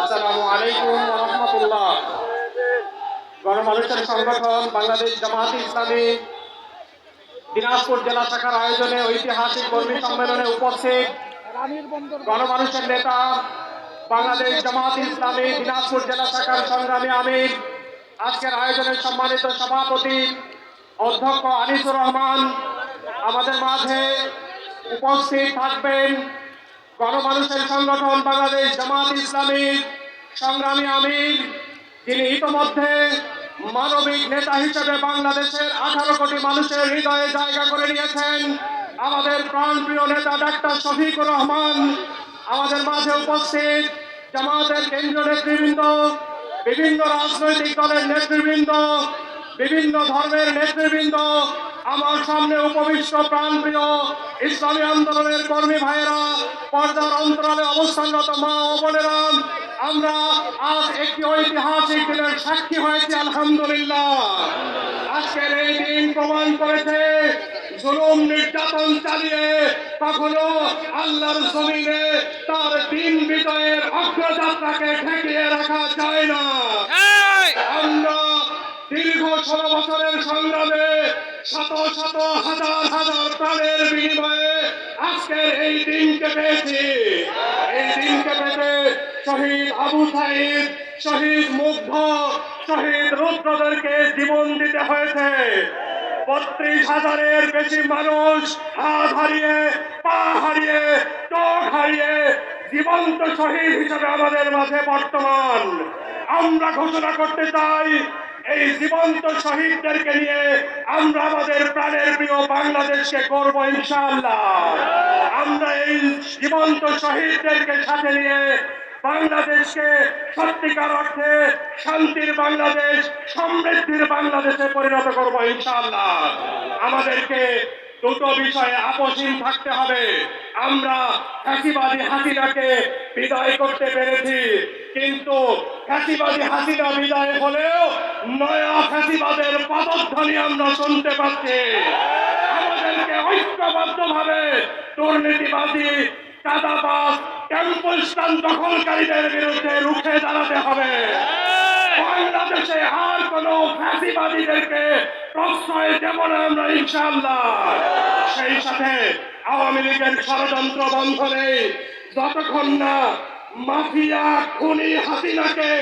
আসসালামু আলাইকুম রহমতুল্লাহ। গণমানুষের সংগঠন বাংলাদেশ জামায়াত ইসলামী দিনাজপুর জেলা শাখার আয়োজনে ঐতিহাসিক কর্মী সম্মেলনে উপস্থিত গণমানুষের নেতা বাংলাদেশ জামায়াত ইসলামী দিনাজপুর জেলা শাখার সংগ্রামী আমির। আজকের আয়োজনের সম্মানিত সভাপতি অধ্যক্ষ আনিসুর রহমান। আমাদের মাঝে উপস্থিত থাকবেন গণমানুষের সংগঠন বাংলাদেশ জামাত ইসলামীর সংগ্রামী আমির, যিনি ইতোমধ্যে মানবিক নেতা হিসেবে বাংলাদেশের আঠারো কোটি মানুষের হৃদয়ে জায়গা করে নিয়েছেন। আমাদের প্রাণপ্রিয় নেতা ডাক্তার শফিকুর রহমান আমাদের মাঝে উপস্থিত। জামাতের কেন্দ্রীয় নেতৃবৃন্দ, বিভিন্ন রাজনৈতিক দলের নেতৃবৃন্দ, বিভিন্ন ধর্মের নেতৃবৃন্দ আমার সামনে উপবিষ্ট প্রাণপ্রিয় ইসলামী আন্দোলনের কর্মী ভাইয়েরা পর্দার অন্তরালে অবস্থানরত মা ও বোনেরা আমরা আজ একটি ঐতিহাসিক দিনের সাক্ষী হয়েছি আলহামদুলিল্লাহ। আজকের এই দিন প্রমাণ করেছে জুলুম নির্যাতন চালিয়ে কখনো আল্লাহর জমিনে তার দিন বিজয়ের অগ্রযাত্রাকে ঠেকিয়ে রাখা যায় না। আমরা দীর্ঘ ষোলো বছরের সংগ্রামে শত শত হাজার হাজার প্রাণের বিনিময়ে আজকের এই দিনকে পেয়েছি এই দিনকে পেতে শহীদ আবু সাইদ, শহীদ মুগ্ধ, শহীদ রুদ্রদেরকে জীবন দিতে হয়েছে। বত্রিশ হাজারের বেশি মানুষ হাত হারিয়ে, পা হারিয়ে, চোখ হারিয়ে জীবন্ত শহীদ হিসেবে আমাদের মাঝে বর্তমান। আমরা ঘোষণা করতে চাই এই জীবন্ত শহীদদেরকে নিয়ে আমরা আমাদের প্রাণের প্রিয় বাংলাদেশকে করব ইনশাআল্লাহ। আমরা এই জীবন্ত শহীদদেরকে সাথে নিয়ে বাংলাদেশকে সত্যিকার অর্থে শান্তির বাংলাদেশ, সমৃদ্ধির বাংলাদেশে পরিণত করব, ইনশাআল্লাহ। আমাদেরকে দুটো বিষয়ে আপোষহীন থাকতে হবে। আমরা ফ্যাসিবাদী হাসিনাকে বিদায় করতে পেরেছি, কিন্তু ফ্যাসিবাদী হাসিনা বিদায় হলেও নয়া ফ্যাসিবাদের পদধ্বনি আমরা শুনতে পাচ্ছি। আমাদেরকে ঐক্যবদ্ধভাবে দুর্নীতিবাদী, চাঁদাবাজ ক্যাম্পস্থান দখলকারীদের বিরুদ্ধে রুখে দাঁড়াতে হবে। বাংলাদেশে আর কোন ফ্যাসিবাদীদেরকে প্রশ্রয় দেব না আমরা, ইনশাআল্লাহ। সেই সাথে আওয়ামী লীগের ষড়যন্ত্র বন্ধ নেই। যতক্ষণ না মাফিয়া খুনি হাসিনাকে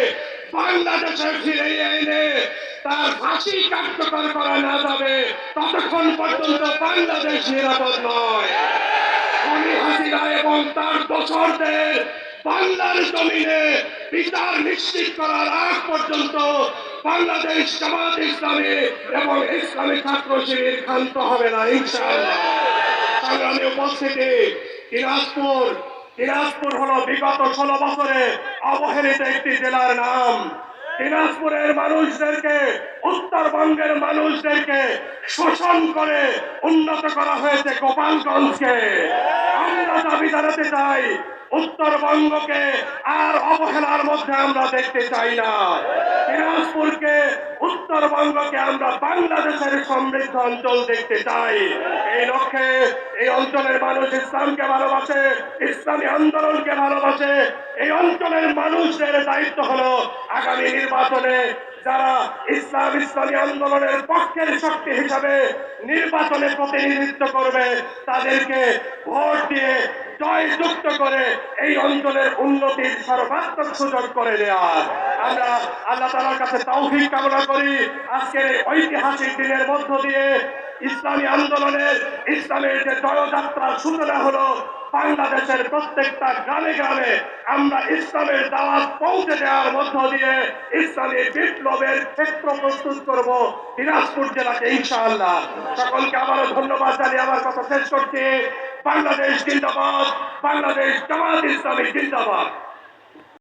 বাংলাদেশে ফিরে এনে তার ফাঁসি কার্যকর করা না যাবে, ততক্ষণ পর্যন্ত বাংলাদেশ নিরাপদ নয়। খুনি হাসিনা এবং তার দোসরদের বাংলার জমিনে বিচার নিশ্চিত করার আগ পর্যন্ত বাংলাদেশ জামাত ইসলামী এবং ইসলামী ছাত্র শিবির ক্ষান্ত হবে না, ইনশাআল্লাহ। সংগ্রামী উপস্থিতি, দিনাজপুর দিনাজপুর হলো বিগত ষোলো বছরে অবহেলিত একটি জেলার নাম। দিনাজপুরের মানুষদেরকে, উত্তরবঙ্গের মানুষদেরকে শোষণ করে উন্নত করা হয়েছে গোপালগঞ্জকে। আমরা দাবি জানাতে চাই, উত্তরবঙ্গকে আর অবহেলার মধ্যে আমরা দেখতে চাই না। দিনাজপুরকে, উত্তরবঙ্গকে আমরা বাংলাদেশের সমৃদ্ধ অঞ্চল দেখতে চাই। এই লক্ষ্যে এই অঞ্চলের মানুষ ইসলামকে ভালোবাসে, ইসলামী আন্দোলনকে ভালোবাসে। এই অঞ্চলের মানুষদের দায়িত্ব হলো আগামী নির্বাচনে যারা ইসলাম ইসলামী আন্দোলনের পক্ষের শক্তি হিসাবে নির্বাচনে প্রতিনিধিত্ব করবে, তাদেরকে ভোট দিয়ে জয়যুক্ত করে এই অঞ্চলের উন্নতির সর্বাত্মক সুযোগ করে দেওয়া আমরা আল্লাহ তালার কাছে তৌফিক কামনা করি। আজকের এই ঐতিহাসিক দিনের মধ্য দিয়ে ইসলামী আন্দোলনের ইসলামের যে জয়যাত্রার সূচনা হলো, বাংলাদেশের প্রত্যেকটা গ্রামে গ্রামে আমরা ইসলামের দাওয়াত পৌঁছে দেওয়ার মধ্য দিয়ে ইসলামী বিপ্লবের ক্ষেত্র প্রস্তুত করব দিনাজপুর জেলাকে ইনশাআল্লাহ। সকলকে আবারও ধন্যবাদ জানিয়ে আমার কথা শেষ করছি। বাংলাদেশ জিন্দাবাদ, বাংলাদেশ জামাত ইসলামী জিন্দাবাদ।